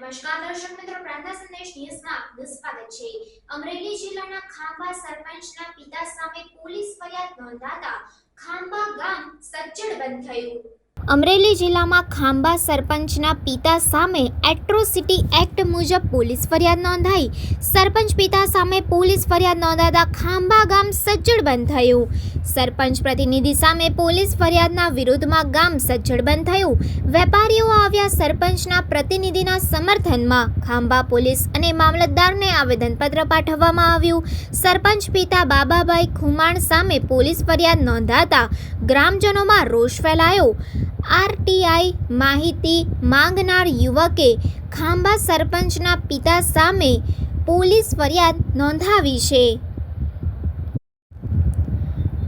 નમસ્કાર દર્શક મિત્રો પ્રાંતા સંદેશ ન્યૂઝમાં આપનું સ્વાગત છે. અમરેલી જિલ્લાના ખાંભા સરપંચના પિતા સામે પોલીસ ફરિયાદ નોંધાતા ખાંભા ગામ સજ્જડ બંધ થયું. અમરેલી જિલ્લામાં ખાંભા સરપંચના પિતા સામે એટ્રોસિટી એક્ટ મુજબ પોલીસ ફરિયાદ નોંધાઈ. સરપંચ પિતા સામે પોલીસ ફરિયાદ નોંધાતા ખાંભા ગામ સજ્જડ બંધ થયું. સરપંચ પ્રતિનિધિ સામે પોલીસ ફરિયાદના વિરોધમાં ગામ સજ્જડ બંધ થયું. વેપારીઓ આવ્યા સરપંચના પ્રતિનિધિના સમર્થનમાં. ખાંભા પોલીસ અને મામલતદારને આવેદનપત્ર પાઠવવામાં આવ્યું. સરપંચ પિતા બાબાભાઈ ખુમાણ સામે પોલીસ ફરિયાદ નોંધાતા ગ્રામજનોમાં રોષ ફેલાયો. આરટીઆઈ માહિતી માંગનાર યુવકે ખાંભા સરપંચના પિતા સામે પોલીસ ફરિયાદ નોંધાવી છે.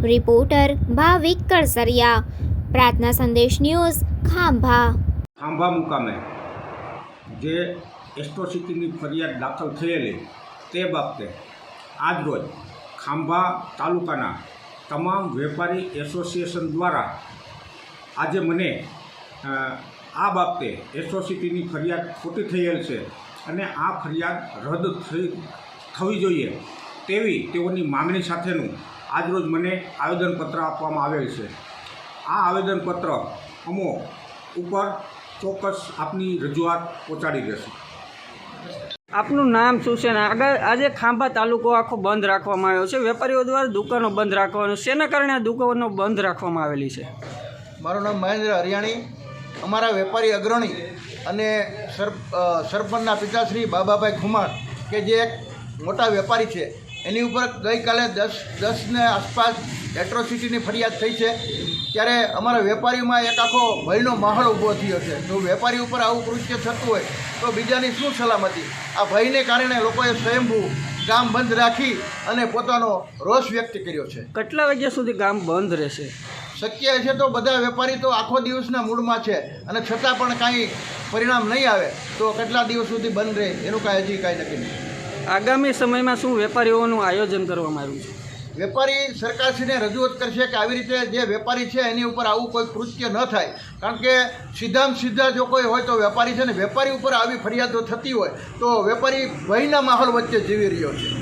રિપોર્ટર ભાવિક કળસરિયા, પ્રાર્થના સંદેશ ન્યૂઝ, ખાંભા. ખાંભા મુકામે જે એસ્ટ્રોસિટીની ફરિયાદ દાખલ થયેલી તે બાબતે આજરોજ ખાંભા તાલુકાના તમામ વેપારી એસોસિએશન દ્વારા આજે મને આ બાબતે એસોસિટીની ફરિયાદ ખોટી થયેલ છે અને આ ફરિયાદ રદ થઈ, થવી જોઈએ તેવી તેઓની માંગણી સાથેનું આજરોજ મને આવેદનપત્ર આપવામાં આવેલ છે. આ આવેદનપત્ર અમો ઉપર ચોક્કસ આપની રજૂઆત પહોંચાડી દેશે. આપનું નામ શું છે ને? આગળ, આજે ખાંભા તાલુકો આખો બંધ રાખવામાં આવ્યો છે. વેપારીઓ દ્વારા દુકાનો બંધ રાખવાનું શેના કારણે આ દુકાનો બંધ રાખવામાં આવેલી છે? મારું નામ મહેન્દ્ર હરિયાણી, અમારા વેપારી અગ્રણી અને સર સરપંચના પિતાશ્રી બાબાભાઈ ખુમાર, કે જે એક મોટા વેપારી છે. એની ઉપર ગઈકાલે દસ, દસને આસપાસ એટ્રોસિટીની ફરિયાદ થઈ છે. ત્યારે અમારા વેપારીમાં એક આખો ભયનો માહોલ ઊભો થયો છે. જો વેપારી ઉપર આવું કૃત્ય થતું હોય, તો બીજાની શું સલામતી? આ ભયને કારણે લોકોએ સ્વયંભૂ ગામ બંધ રાખી અને પોતાનો રોષ વ્યક્ત કર્યો છે. કેટલા વાગ્યા સુધી ગામ બંધ રહેશે? શક્ય છે તો બધા વેપારી તો આખો દિવસના મૂડમાં છે અને છતાં પણ કાંઈ પરિણામ નહીં આવે તો કેટલા દિવસ સુધી બંધ રહે એનું કાંઈ હજી કાંઈ નક્કી નહીં આગામી સમયમાં શું વેપારીઓનું આયોજન કરવામાં આવ્યું છે? વેપારી સરકારશ્રીને રજૂઆત કરશે કે આવી રીતે જે વેપારી છે એની ઉપર આવું કોઈ કૃત્ય ન થાય. કારણ કે સીધામાં સીધા જો કોઈ હોય તો વેપારી છે ને વેપારી ઉપર આવી ફરિયાદો થતી હોય તો વેપારી ભયના માહોલ વચ્ચે જીવી રહ્યો છે.